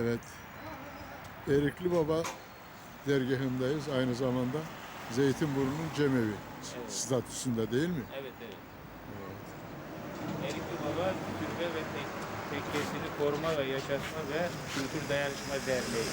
Evet. Erikli Baba dergahındayız. Aynı zamanda Zeytinburnu'nun cemevi Evet. statüsünde değil mi? Evet evet. Erikli Baba Türbe ve Tek Tekkesini Koruma ve Yaşatma ve Kültür Dayanışma Derneği.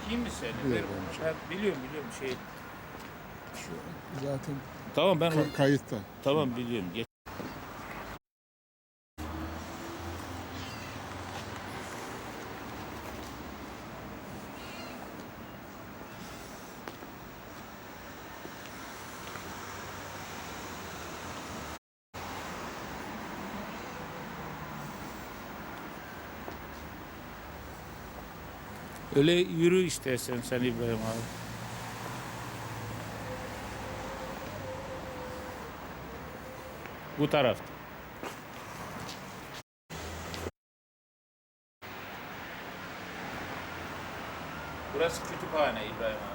Çekeyim mi seni? Ver-. Ha, biliyorum biliyorum şey. Şu zaten Tamam ben ka- kayıtta. tamam biliyorum. Geç. Öyle yürü istersen sen İbrahim abi. Bu tarafta. Burası kütüphane İbrahim abi.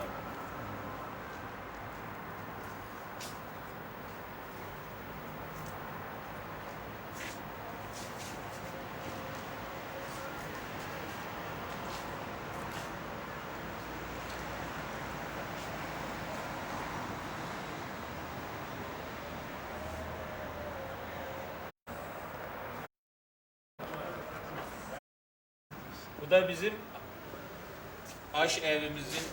Bu da bizim aş evimizin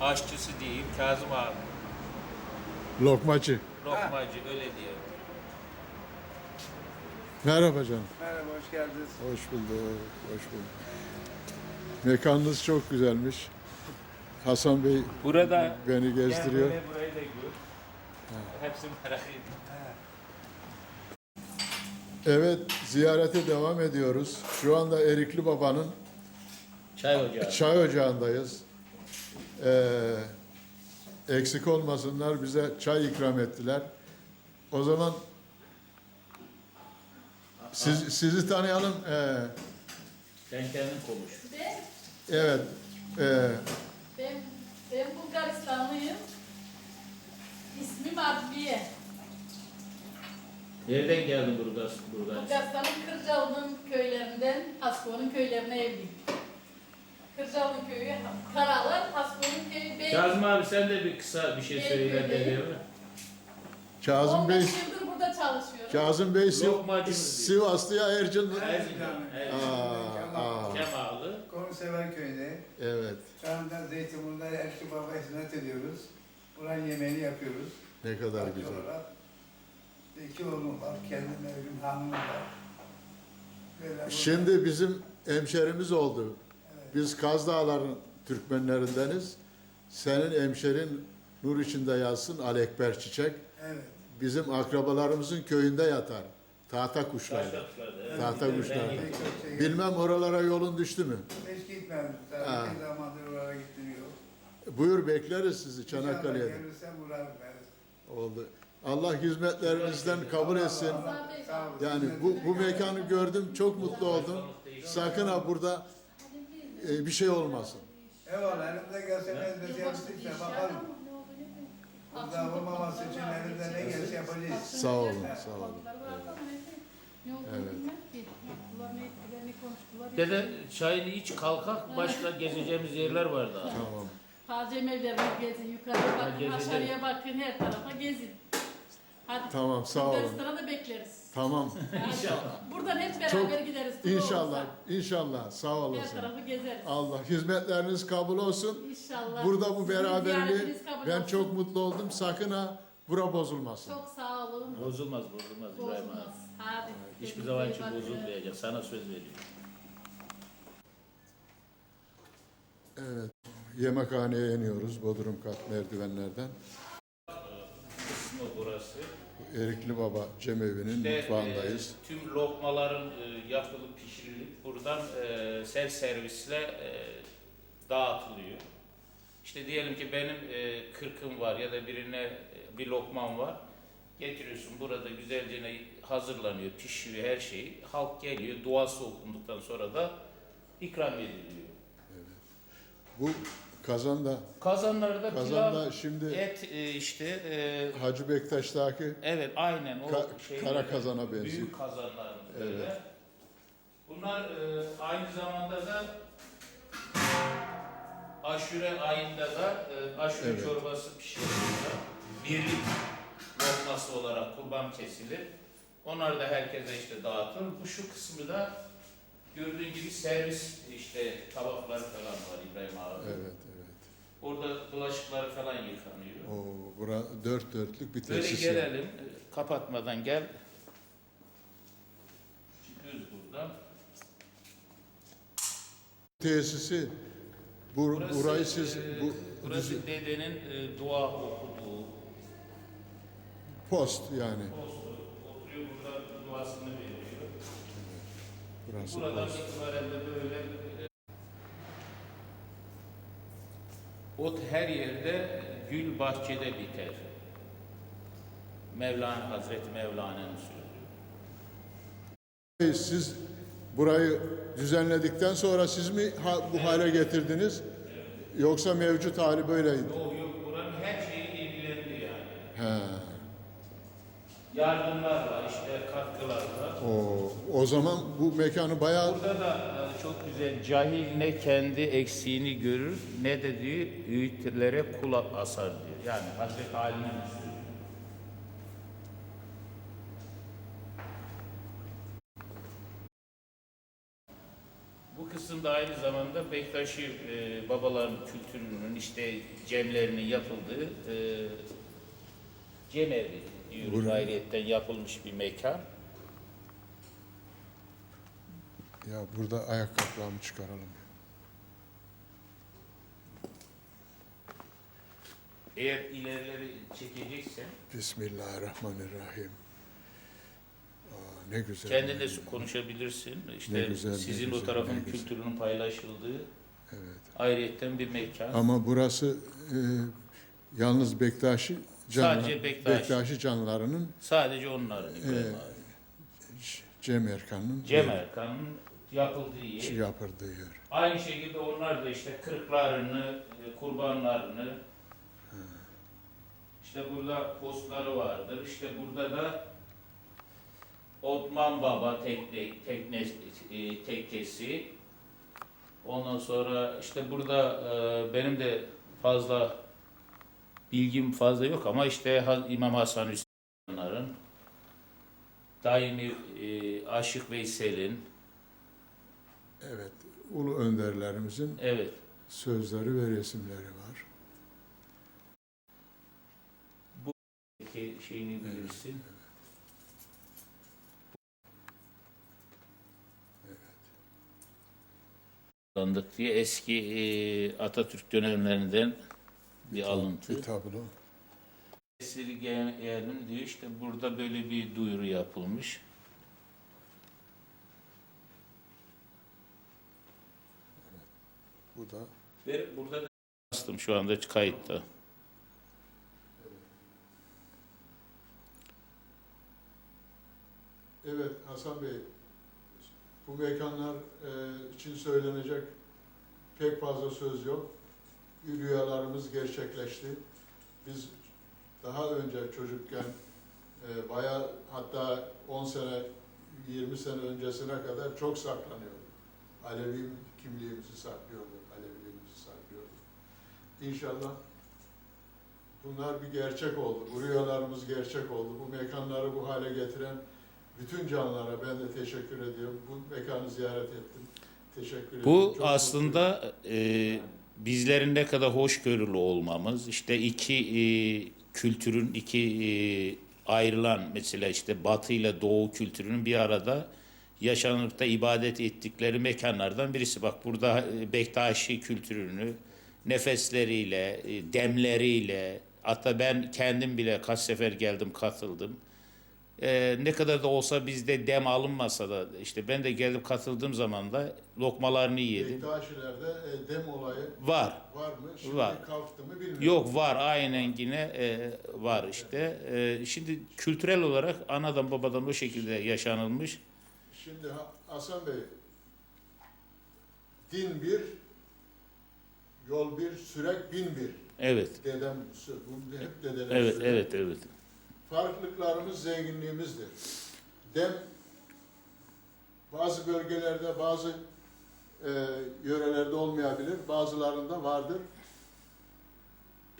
aşçısı diyeyim Kazım abi. Lokmacı. Lokmacı öyle diyor. Merhaba canım. Merhaba, hoş geldiniz. Hoş bulduk. Hoş bulduk. Mekanınız çok güzelmiş. Hasan Bey Burada beni gezdiriyor. Gel böyle burayı da gör. Hepsini merak ediyorum. Evet, ziyarete devam ediyoruz. Şu anda Erikli Baba'nın Çay ocağı. çay ocağındayız. Ee, eksik olmasınlar bize çay ikram ettiler. O zaman siz, sizi tanıyalım. Ee, Sen kendin konuş. Ben, evet, ee, ben, ben Bulgaristanlıyım. İsmim Adliye. Nereden geldin burada? burada? Bulgaristan'ın Kırcalı'nın köylerinden Hasbo'nun köylerine evliyim. Kırcalı köyü, Karalar, Hasbo'nun köyü Bey. Kazım abi sen de bir kısa bir şey söyle köydeyim. dedeme. Kazım Bey, 15 yıldır burada çalışıyorum. Kazım Bey Siv- Lokmacı mı diyor? Sivaslı ya Ercinli. Erzincan. Evet. Aa, aa, Kemalı. Konusever köyünde. evet, Şu anda Zeytinburnu'da Erkli Baba'ya hizmet ediyoruz. Buranın yemeğini yapıyoruz. ne kadar güzel. olarak. İki oğlum var, kendim evim, hanımım var. Böyle burada- Şimdi bizim hemşerimiz oldu. Evet. Biz Kaz Dağları'nın Türkmenlerindeniz. Senin hemşerin nur içinde yatsın Alekber Çiçek. Evet. Bizim akrabalarımızın köyünde yatar. Tahta kuşları. Evet. Tahta kuşları. Pek çok şey- Bilmem oralara yolun düştü mü? Hiç gitmedim. Tabii ki zamandır oraya gittim yok. Buyur bekleriz sizi İnşallah Çanakkale'ye. Gelirsem uğrarım ben. Oldu. Allah hizmetlerinizden kabul etsin. Yani bu, bu mekanı gördüm, çok mutlu oldum. Sakın ha burada e, bir şey olmasın. Eyvallah, elimde gelse ben de yaptıysa bakalım. Burada olmaması için elimde ne gelse yapacağız. Sağ olun, sağ olun. Ne Evet. ne ne. Dede çayını iç kalkak başka gezeceğimiz yerler var daha. Tamam. Taze evlerine gezin, yukarıya bakın, aşağıya bakın, her tarafa gezin. Hadi. Tamam, sağ olun. Bulgaristan'a da bekleriz. Tamam. İnşallah. Buradan hep beraber Çok- gideriz. tur İnşallah, olursa. inşallah. Sağ Her olasın. tarafı gezeriz. Allah hizmetleriniz kabul olsun. İnşallah. Burada bu Sizin beraberliği ziyaretiniz kabul ben olsun. çok mutlu oldum. Sakın ha bura bozulmasın. Çok sağ olun. Bozulmaz bozulmaz İbrahim Bozulmaz. abi. Hadi. Hiçbir Kendinize zaman iyi için bakın. bozulmayacak. Sana söz veriyorum. Evet. Yemekhaneye iniyoruz Bodrum kat merdivenlerden. kısmı burası. Erikli Baba Cemevi'nin İşte, mutfağındayız. e, tüm lokmaların e, yapılıp pişirilip buradan e, self servisle e, dağıtılıyor. İşte diyelim ki benim e, kırkım var ya da birine e, bir lokmam var. Getiriyorsun burada güzelce hazırlanıyor, pişiyor her şey. Halk geliyor, duası okunduktan sonra da ikram ediliyor. Bu kazanda Kazanlarda kazanda pilav, şimdi et e, işte e, Hacı Bektaş'taki Evet aynen o Ka- şey kara kazana benziyor. Büyük kazanlarımız Evet. öyle. Bunlar e, aynı zamanda da aşure ayında da e, aşure Evet. çorbası pişiriliyor. Birlik lokması olarak kurban kesilir. Onlar da herkese işte dağıtılır. Bu şu kısmı da gördüğün gibi servis işte tabakları falan var İbrahim abi. evet. Orada bulaşıkları falan yıkanıyor. O bura dört dörtlük bir Böyle tesis. gelelim. e, Kapatmadan gel. Çıkıyoruz buradan. Tesisi bu, Burası, burayı siz e, bu burası düzü- dedenin e, dua okuduğu post yani. postu. Oturuyor burada duasını veriyor. Burası Buradan post. itibaren de böyle e, ot her yerde gül bahçede biter. Mevlana Hazreti Mevlana'nın sözü. Siz burayı düzenledikten sonra siz mi ha- bu hale getirdiniz? Yoksa mevcut hali böyleydi. Yok yok buranın her şeyi ilgilendi yani. He. Yardımlarla işte katkılarla. O, o zaman bu mekanı bayağı Burada da çok güzel cahil ne kendi eksiğini görür ne de diyor öğütlere kulak asar diyor. Yani Hazreti Ali'nin. Bu kısımda aynı zamanda Bektaşi e, babaların kültürünün işte cemlerinin yapıldığı e, cemevi diyoruz. Buraya- Ayrıyetten yapılmış bir mekan. Ya burada ayakkabılarımı çıkaralım. Eğer ilerileri çekeceksen Bismillahirrahmanirrahim. Aa, ne güzel. kendin de konuşabilirsin. İşte Ne güzel, ne sizin o güzel, tarafın ne güzel. kültürünün paylaşıldığı Evet. ayrıyetten bir mekan. Ama burası e, yalnız Bektaşi canlı, Sadece Bektaşi. Bektaşi canlarının Sadece onların İbrahim Ee, abi. Cem Erkan'ın Cem Erkan'ın yapıldığı yer. yapıldığı yer. Aynı şekilde onlar da işte kırklarını, e, kurbanlarını işte burada postları vardır. İşte burada da Otman Baba tekne, tekne, e, tekkesi. Ondan sonra işte burada e, benim de fazla bilgim fazla yok ama işte İmam Hasan Hüseyin'lerin daimi e, Aşık Veysel'in Evet. Ulu önderlerimizin evet sözleri ve resimleri var. ki şeyini bilirsin. Kullandık diye eski e, Atatürk dönemlerinden bir alıntı. Bir tablo. Esirgeyenin diyor işte burada böyle bir duyuru yapılmış. Bu da Ve burada da bastım şu anda kayıtta. Evet Hasan Bey, bu mekanlar e, için söylenecek pek fazla söz yok. Rüyalarımız gerçekleşti. Biz daha önce çocukken e, bayağı hatta 10 sene, 20 sene öncesine kadar çok saklanıyorduk. Alevi kimliğimizi saklıyorduk. İnşallah bunlar bir gerçek oldu. Bu rüyalarımız gerçek oldu. Bu mekanları bu hale getiren bütün canlara ben de teşekkür ediyorum. Bu mekanı ziyaret ettim. Teşekkür ederim. Bu Çok aslında e, bizlerin ne kadar hoşgörülü olmamız, işte iki e, kültürün iki e, ayrılan mesela işte Batı ile Doğu kültürünün bir arada yaşanıp da ibadet ettikleri mekanlardan birisi. Bak burada e, Bektaşi kültürünü nefesleriyle, e, demleriyle, Hatta ben kendim bile kaç sefer geldim katıldım. Ee, ne kadar da olsa bizde dem alınmasa da işte ben de gelip katıldığım zaman da lokmalarını yedim. Bektaşiler'de e, dem olayı Var. var mı? Şimdi Var. kalktı mı bilmiyorum. Yok var aynen yine e, var işte. E, şimdi kültürel olarak anadan babadan o şekilde yaşanılmış. Şimdi Ha- Hasan Bey, din bir, yol bir, sürek bin bir. Evet. Dedem, bunu hep dedeler Evet, söyler. evet, evet. Farklılıklarımız zenginliğimizdir. Dem, bazı bölgelerde, bazı e, yörelerde olmayabilir, bazılarında vardır.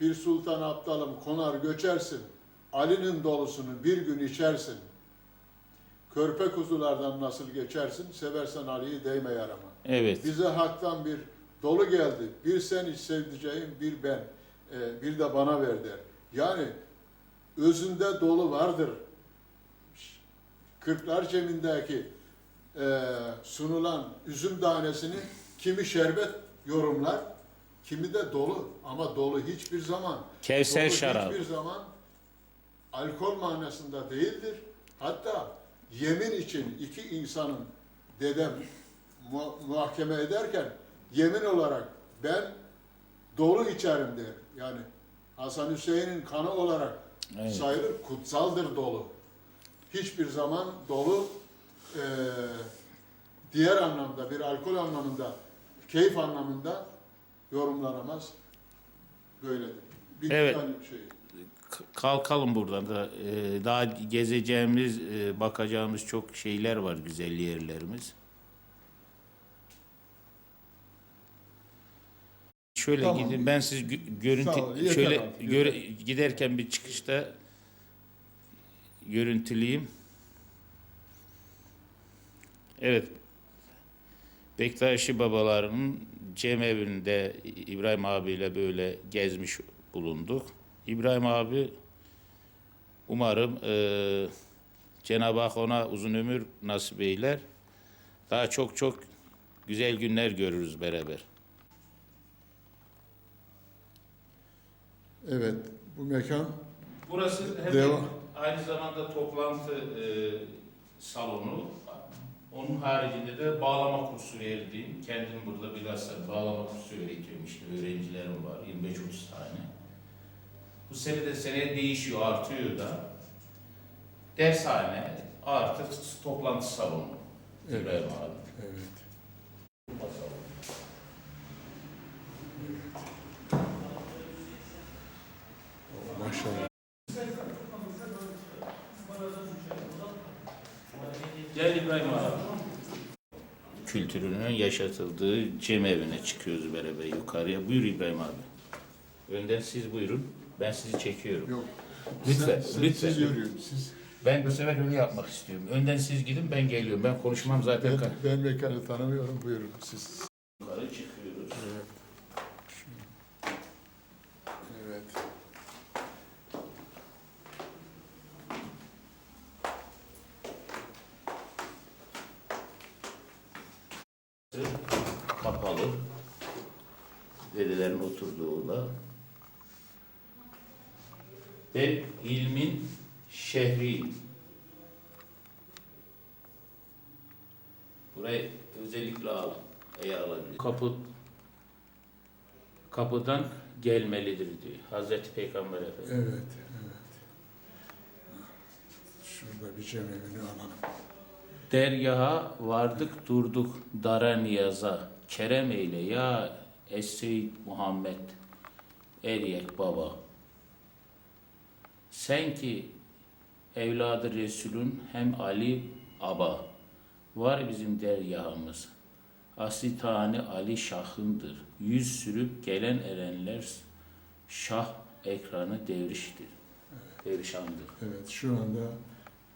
Bir sultan aptalım konar göçersin, Ali'nin dolusunu bir gün içersin. Körpe kuzulardan nasıl geçersin, seversen Ali'yi değme yarama. Evet. Bize haktan bir dolu geldi. Bir sen hiç sevdiceğim, bir ben. Ee, bir de bana ver der. Yani özünde dolu vardır. Kırklar cemindeki e, sunulan üzüm tanesini kimi şerbet yorumlar, kimi de dolu. Ama dolu hiçbir zaman Kevser dolu şarabı. hiçbir zaman alkol manasında değildir. Hatta yemin için iki insanın dedem mu- muhakeme ederken yemin olarak ben dolu içerim der. Yani Hasan Hüseyin'in kanı olarak Evet. sayılır, kutsaldır dolu. Hiçbir zaman dolu eee, diğer anlamda, bir alkol anlamında, keyif anlamında yorumlanamaz. Böyledir. Bir Evet. şey. Kalkalım buradan da. E, daha gezeceğimiz, e, bakacağımız çok şeyler var, güzel yerlerimiz. Şöyle Tamam. gidin. Ben siz gö- görüntü Sağ ol, yeter şöyle artık, göre- giderken bir çıkışta görüntüleyeyim. Evet. Bektaşi babalarının cemevinde İbrahim abiyle böyle gezmiş bulunduk. İbrahim abi umarım eee Cenab-ı Hak ona uzun ömür nasip eyler. Daha çok çok güzel günler görürüz beraber. Evet, bu mekan Burası hem Devam. aynı zamanda toplantı e, salonu. Onun haricinde de bağlama kursu verdiğim, kendim burada bilhassa bağlama kursu öğretiyorum işte öğrencilerim var 25-30 tane. Bu sene de seneye değişiyor, artıyor da. Dershane artı toplantı salonu. Evet. İbrahim abi. evet. Gel İbrahim abi. Kültürünün yaşatıldığı cemevine çıkıyoruz beraber yukarıya. Buyur İbrahim abi. Önden siz buyurun. Ben sizi çekiyorum. Yok. Lütfen, Sen- sen- lütfen. Siz yürüyün, siz. Ben bu sefer öyle yapmak istiyorum. Önden siz gidin ben geliyorum. Ben konuşmam zaten. Ben, ben mekanı tanımıyorum, buyurun siz. Ben ilmin şehriyim. Burayı özellikle al, eğer alabilir. Kapı kapıdan gelmelidir diyor Hazreti Peygamber Efendimiz. Evet, evet. Şurada bir cemevini alalım. Dergaha vardık durduk dara niyaza. Kerem eyle ya Es-Seyyid Muhammed Eriyek baba. Sen ki evladı Resulün hem Ali aba. Var bizim dergahımız. Asli tane Ali Şah'ındır. Yüz sürüp gelen erenler Şah ekranı devriştir. Devrişandır. Evet, şu anda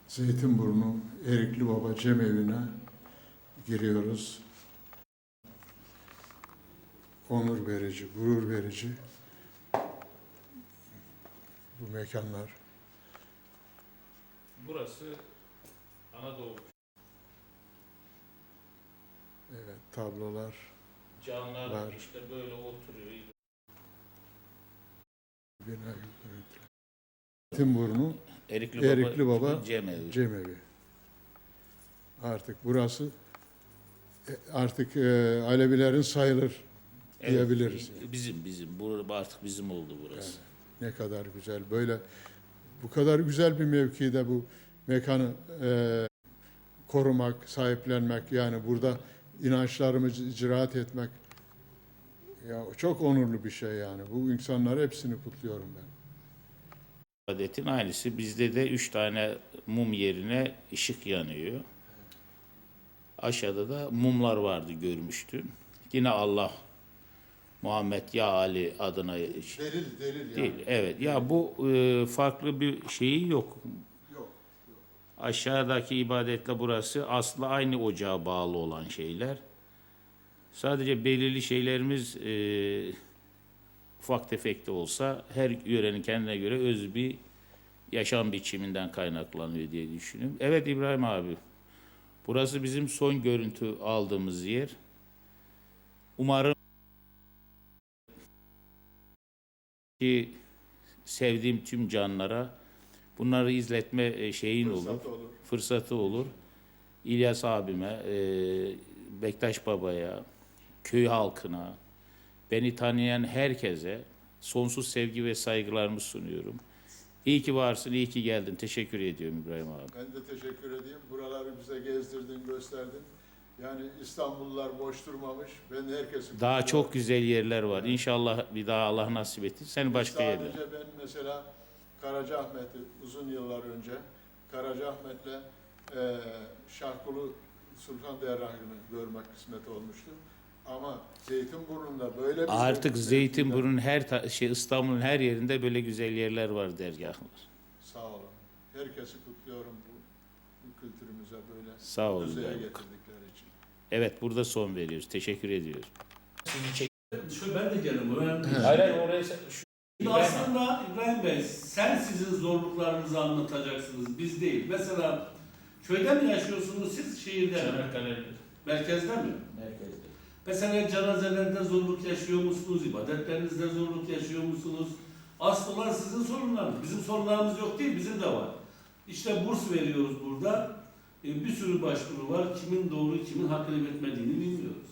Zeytinburnu Erikli Baba cemevine giriyoruz. Onur verici, gurur verici bu mekanlar. Burası Anadolu Evet, tablolar. Canlar Var. işte böyle oturuyor. Zeytinburnu Erikli Baba, Erikli Baba Cemevi. Cemevi. Artık burası e, artık e, Alevilerin sayılır Evet, diyebiliriz. Bizim bizim. Bu artık bizim oldu burası. Ne kadar güzel. Böyle bu kadar güzel bir mevkide bu mekanı e, korumak, sahiplenmek yani burada inançlarımızı icraat etmek ya çok onurlu bir şey yani. Bu insanları hepsini kutluyorum ben. Adetin aynısı. Bizde de üç tane mum yerine ışık yanıyor. Aşağıda da mumlar vardı görmüştüm. Yine Allah Muhammed ya Ali adına Delil, delil yani. değil. Evet. Ya bu e, farklı bir şeyi yok. Yok. Aşağıdaki ibadetle burası aslında aynı ocağa bağlı olan şeyler. Sadece belirli şeylerimiz e, ufak tefek de olsa her yörenin kendine göre öz bir yaşam biçiminden kaynaklanıyor diye düşünüyorum. Evet İbrahim abi. Burası bizim son görüntü aldığımız yer. Umarım ki sevdiğim tüm canlara bunları izletme e, şeyin olur Fırsat olur. fırsatı olur. İlyas abime, e, Bektaş babaya, köy halkına, beni tanıyan herkese sonsuz sevgi ve saygılarımı sunuyorum. İyi ki varsın, iyi ki geldin. Teşekkür ediyorum İbrahim abi. Ben de teşekkür edeyim. Buraları bize gezdirdin, gösterdin. Yani İstanbullular boş durmamış. Ben de herkesi Daha çok güzel yerler var. İnşallah bir daha Allah nasip etsin. Seni başka yerler. Sadece ben mesela Karacaahmet'i uzun yıllar önce Karacaahmet'le e, Şahkulu Sultan Derrahı'nı görmek kısmet olmuştu. Ama Zeytinburnu'nda böyle bir Artık Zeytinburnu'nun her ta- şey İstanbul'un her yerinde böyle güzel yerler var dergahlar. Sağ olun. Herkesi kutluyorum bu kültürümüze böyle Sağ olun. düzeye İbrahim. getirdikleri için. Evet burada son veriyoruz. Teşekkür ediyoruz. Şu ben de geldim. Önemli değil. Hayır hayır oraya şu Şimdi aslında İbrahim Bey sen sizin zorluklarınızı anlatacaksınız. Biz değil. Mesela köyde mi yaşıyorsunuz siz şehirde mi? Çanakkale'de Merkezde mi? merkezde. Mesela cenazelerde zorluk yaşıyor musunuz? İbadetlerinizde zorluk yaşıyor musunuz? Asıl olan sizin sorunlarınız. Bizim sorunlarımız yok değil, bizim de var. İşte burs veriyoruz burada. E, bir sürü başvuru var. Kimin doğru, kimin hakkını etmediğini bilmiyoruz.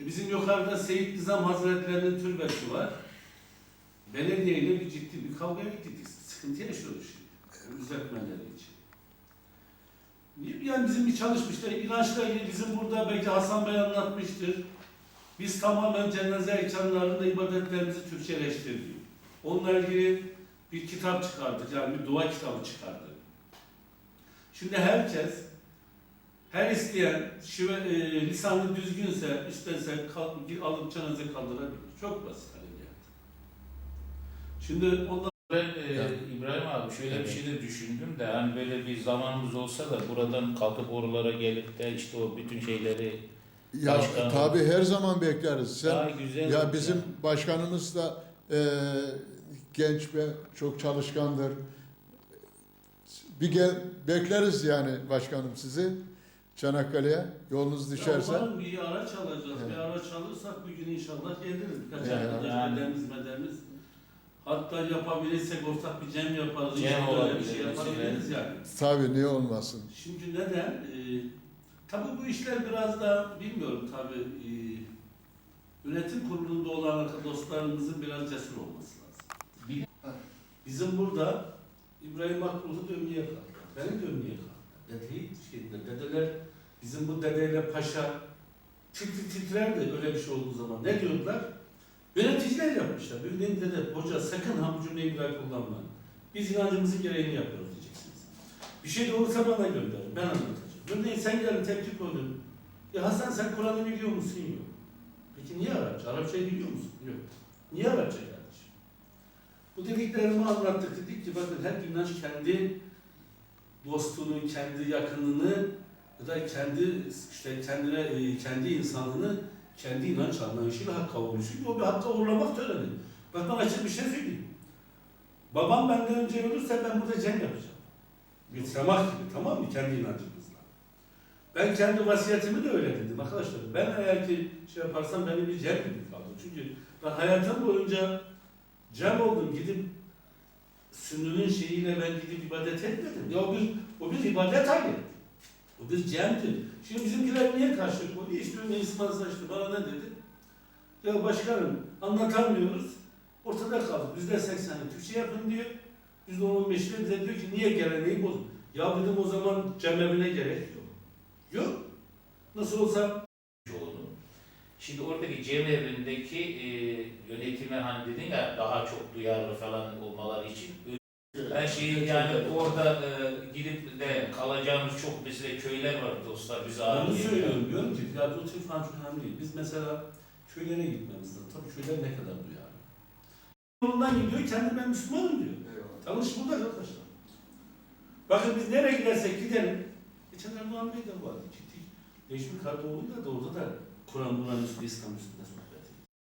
E, bizim yukarıda Seyit Nizam Hazretleri'nin türbesi var. Belediyeyle bir ciddi bir kavgaya gittik. Sıkıntı yaşıyoruz şimdi. Düzeltmeleri için. Yani bizim bir çalışmışlar, inançla ilgili bizim burada belki Hasan Bey anlatmıştır. Biz tamamen cenaze ekranlarında ibadetlerimizi Türkçeleştirdik. Onunla ilgili bir kitap çıkardık, yani bir dua kitabı çıkardık. Şimdi herkes, her isteyen şive, e, lisanı düzgünse, isterse kal, bir alıp cenaze kaldırabilir. Çok basit ameliyat. Şimdi ondan Ben e, İbrahim abi şöyle bir şey de düşündüm de hani böyle bir zamanımız olsa da buradan kalkıp oralara gelip de işte o bütün şeyleri Ya Başkanım. tabii her zaman bekleriz. Sen daha güzel Ya bizim başkanımız da e, genç ve çok çalışkandır. Bir gel, bekleriz yani başkanım sizi Çanakkale'ye. Yolunuz düşerse. Ya bir araç alacağız. Evet. Bir araç alırsak bir gün inşallah geliriz. Birkaç Yani- arkadaş Yani- medemiz. Hatta yapabilirsek ortak bir cem yaparız. Cem öyle bir olabilir şey yapabiliriz yani. Tabii niye olmasın? Şimdi neden? Ee, tabii bu işler biraz da bilmiyorum tabii e, yönetim kurulunda olan dostlarımızın biraz cesur olması Bizim burada İbrahim Akbulut dönmeye kaldı. Benim dönmeye kaldı. Dedeyi şeyinde, dedeler bizim bu dedeyle paşa titri titrerdi öyle bir şey olduğu zaman. Ne diyordular? Yöneticiler yapmışlar. Bildiğin dede, hoca sakın ha bu cümleyi bir kullanma. Biz inancımızın gereğini yapıyoruz diyeceksiniz. Bir şey de olursa bana gönderin. Ben anlatacağım. Örneğin sen gelin tepki koydun. Ya Hasan sen Kur'an'ı biliyor musun? Yok. Peki niye Arapça? Arapçayı biliyor musun? Yok. Niye Arapça? Bu dediklerimi anlattık. Dedik ki bakın her inanç kendi dostunu, kendi yakınını ya da kendi işte kendine e, kendi insanını kendi inanç anlayışıyla hakka uğurluyor. O bir hakka uğurlamak töreni. Bak ben açık bir şey söyleyeyim. Babam benden önce ölürse ben burada cem yapacağım. Bir semah gibi tamam mı? Kendi inancımızla. Ben kendi vasiyetimi de öyle dedim arkadaşlar. Ben eğer ki şey yaparsam benim bir cem gibi kaldı. Çünkü ben hayatım boyunca Cem oldum gidip Sünnü'nün şeyiyle ben gidip ibadet etmedim. Ya o bir, o bir ibadet hali. O bir cemdir. Şimdi bizimkiler niye karşı koyuyor? İşte Ömer İsmail Saçlı bana ne dedi? Ya başkanım anlatamıyoruz. Ortada kaldık. Yüzde sekseni Türkçe yapın diyor. Yüzde on beşi de bize diyor ki niye geleneği bozun? Ya dedim o zaman cemevine gerek yok. Yok. Nasıl olsa. Şimdi oradaki cemevindeki e, yönetime hani dedin ya daha çok duyarlı falan olmaları için ben şeyi yani orada e, gidip de kalacağımız çok mesela köyler var dostlar bize Ben onu ağır geliyor. söylüyorum. Diyorum ki tiyatro tür falan çok önemli değil. Biz mesela köylere gitmemiz lazım. Tabii köyler ne kadar duyarlı. Yolundan gidiyor, kendi ben Müslümanım diyor. Eyvallah. Tanış burada arkadaşlar. Bakın biz nereye gidersek gidelim. Geçen Erdoğan Bey de vardı. Gittik. Necmi Kardoğlu'yla da orada da Kur'an Kur'an üstünde İslam üstünde.